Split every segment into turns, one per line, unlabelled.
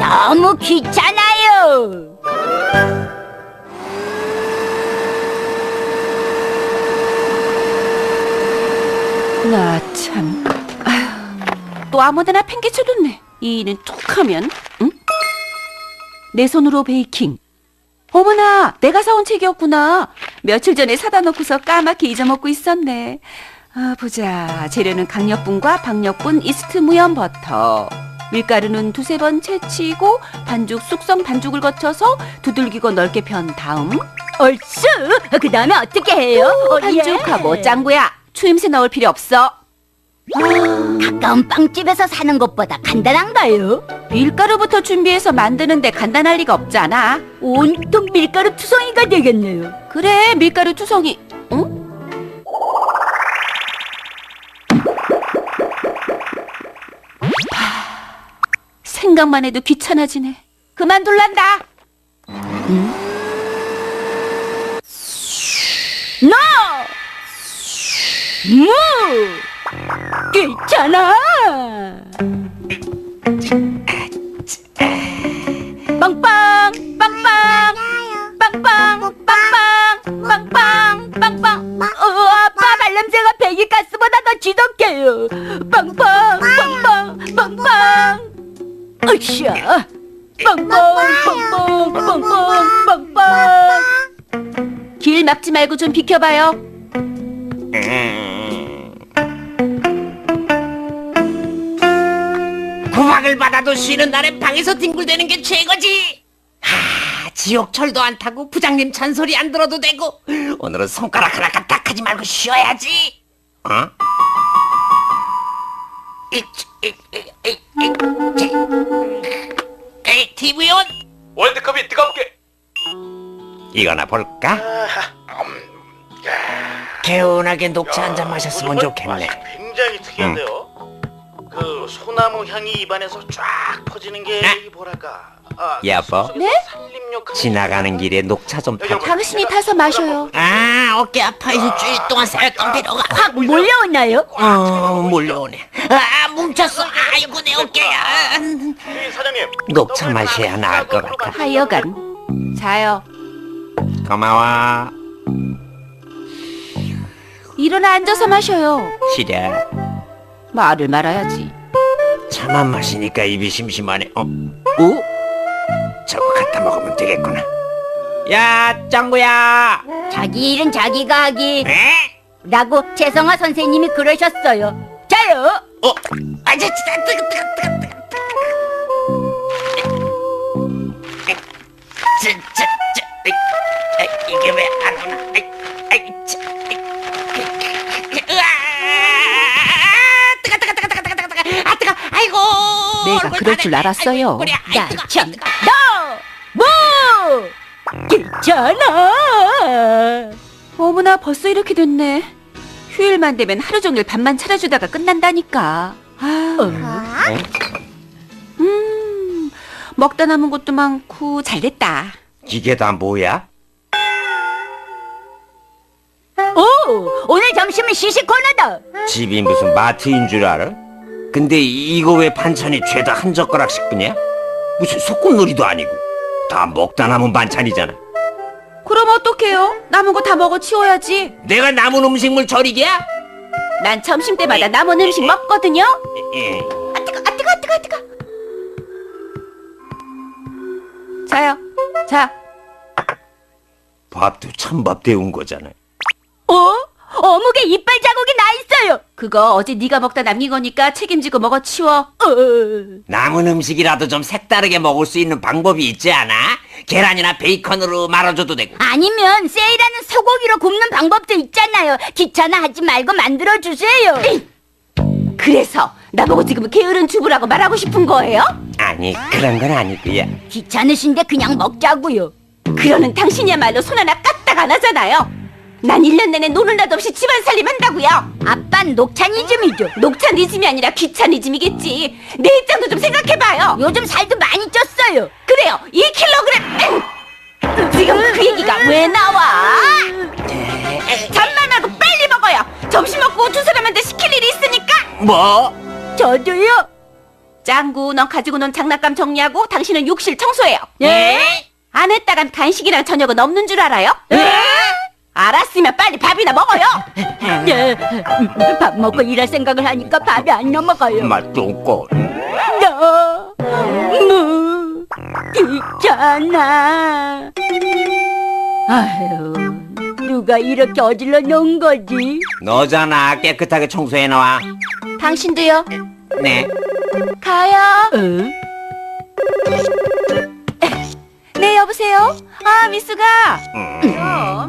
너무 귀찮아요.
나 참. 또 아무데나 팽개쳐뒀네. 이 일은 툭 하면, 응? 내 손으로 베이킹. 어머나, 내가 사온 책이었구나. 며칠 전에 사다 놓고서 까맣게 잊어먹고 있었네. 아, 보자. 재료는 강력분과 박력분, 이스트 무염 버터. 밀가루는 두세 번 채치고 반죽 숙성 반죽을 거쳐서 두들기고 넓게 편 다음
얼쑤. 그 다음에 어떻게 해요? 어, 예.
반죽하고 짱구야 추임새 넣을 필요 없어
가까운 빵집에서 사는 것보다 간단한가요?
밀가루부터 준비해서 만드는데 간단할 리가 없잖아.
온통 밀가루 투성이가 되겠네요.
그래, 밀가루 투성이. 생각만 해도 귀찮아지네. 그만둘란다.
노! 무! 귀찮아! 빵빵! 빵빵! 빵빵! 빵빵! 빵빵! 빵빵! 어, 아빠 발냄새가 배기 가스보다 더 지독해요. 빵빵! 으쌰! 빵빵! 빵빵! 빵빵! 빵빵!
길 막지 말고 좀 비켜봐요.
구박을 받아도 쉬는 날에 방에서 뒹굴대는 게 최고지. 하, 지옥철도 안 타고 부장님 잔소리 안 들어도 되고 오늘은 손가락 하나 까딱하지 말고 쉬어야지. 어? 이, 이, 온
월드컵이 뜨겁게
이거나 볼까? 개운하게 녹차 한 잔 마셨으면
오늘
좋겠네.
맛이 굉장히 특이한데요. 그 소나무 향이 입안에서 쫙 퍼지는 게
아.
이 뭐랄까. 아,
여보.
네?
지나가는 길에 녹차 좀 타.
당신이 타서 마셔요.
아, 어깨 아파해서 주일 동안 살던 피로가 확
몰려오나요?
어, 몰려오네. 아, 뭉쳤어. 아이고, 내 어깨야.
이 사장님.
녹차 마셔야 나을 것 같아.
하여간 자요.
고마워.
일어나 앉아서 마셔요.
시래.
말을 말아야지.
차만 마시니까 입이 심심하네. 어? 어? 먹으면 되겠구나. 야, 짱구야.
자기 일은 자기가 하기.
에?
라고 재성아 선생님이 그러셨어요. 자요.
어? 아, 저, 진짜 뜨거, 뜨거, 뜨거, 뜨거. 저, 저, 저, 이, 아, 이게 왜 안 오나? 아이, 아이, 저, 이, 으아! 뜨거, 뜨거, 뜨거, 뜨거, 뜨거, 뜨거, 뜨거. 아, 뜨거. 아이고.
내가
얼굴
그럴 줄
반해.
알았어요.
아이고, 꼬리야. 아이,
야,
뜨거,
참.
아이, 뜨거.
너! 뭐! 괜찮아.
어머나 벌써 이렇게 됐네. 휴일만 되면 하루 종일 밥만 차려주다가 끝난다니까. 아, 음, 먹다 남은 것도 많고 잘 됐다.
이게 다 뭐야?
오! 오늘 점심은 시식 코너다.
집이 무슨 마트인 줄 알아? 근데 이거 왜 반찬이 죄다 한 젓가락씩 뿐이야? 무슨 소꿉놀이도 아니고 다 먹다 남은 반찬이잖아.
그럼 어떡해요? 남은 거 다 먹어 치워야지.
내가 남은 음식물 절이기야?
난 점심 때마다 남은 음식 먹거든요.
예.
아 뜨거, 아 뜨거, 아 뜨거, 아 뜨거. 자요. 자,
밥도 찬밥 데운 거잖아.
어? 어묵에 이빨 자국이.
그거 어제 네가 먹다 남긴 거니까 책임지고 먹어 치워.
어.
남은 음식이라도 좀 색다르게 먹을 수 있는 방법이 있지 않아? 계란이나 베이컨으로 말아줘도 되고.
아니면 세일하는 소고기로 굽는 방법도 있잖아요. 귀찮아 하지 말고 만들어 주세요.
그래서 나보고 지금 게으른 주부라고 말하고 싶은 거예요?
아니 그런 건 아니고요.
귀찮으신데 그냥 먹자고요.
그러는 당신이야말로 손 하나 까딱 안 하잖아요. 난 1년 내내 노는 날도 없이 집안 살림한다고요.
아빤 녹차니즘이죠.
녹차니즘이 아니라 귀차니즘이겠지. 내 입장도 좀 생각해봐요.
요즘 살도 많이 쪘어요.
그래요. 2kg. 지금 그 얘기가 왜 나와? 잠만 말고 빨리 먹어요. 점심 먹고 두 사람한테 시킬 일이 있으니까.
뭐?
저도요.
짱구, 넌 가지고 논 장난감 정리하고 당신은 욕실 청소해요.
예?
안 했다간 간식이랑 저녁은 없는 줄 알아요? 알았으면 빨리 밥이나 먹어요.
예. 밥 먹고 일할 생각을 하니까 밥이 안 넘어가요.
말똥꼬.
너무 귀찮아. 아유, 누가 이렇게 어질러 놓은 거지?
너잖아. 깨끗하게 청소해 놔.
당신도요.
네.
가요.
어?
네, 여보세요. 아, 미수가.
음,
그럼.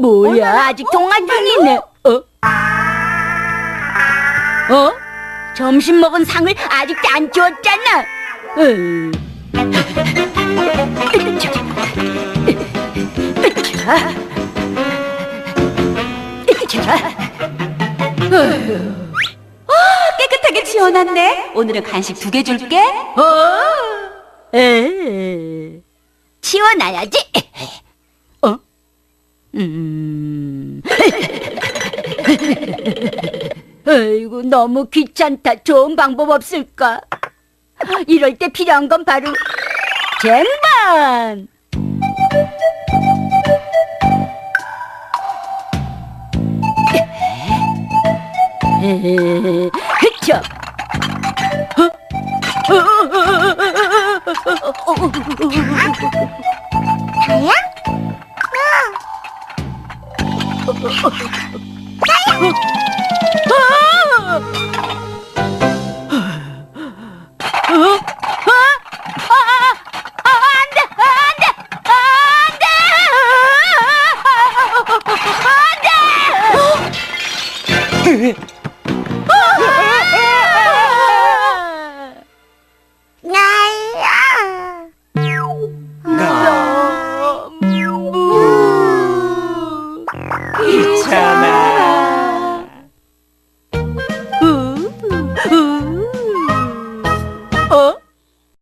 뭐야, 아직 통화 중이네. 어? 어? 점심 먹은 상을 아직도 안 주었잖아. 으.
깨끗하게 치워놨네. 오늘은 간식 두 개 줄게.
어? 에. 치워놔야지. 어? 음. 아이고, 너무 귀찮다. 좋은 방법 없을까? 이럴 때 필요한 건 바로 쟁반. 그쵸? 안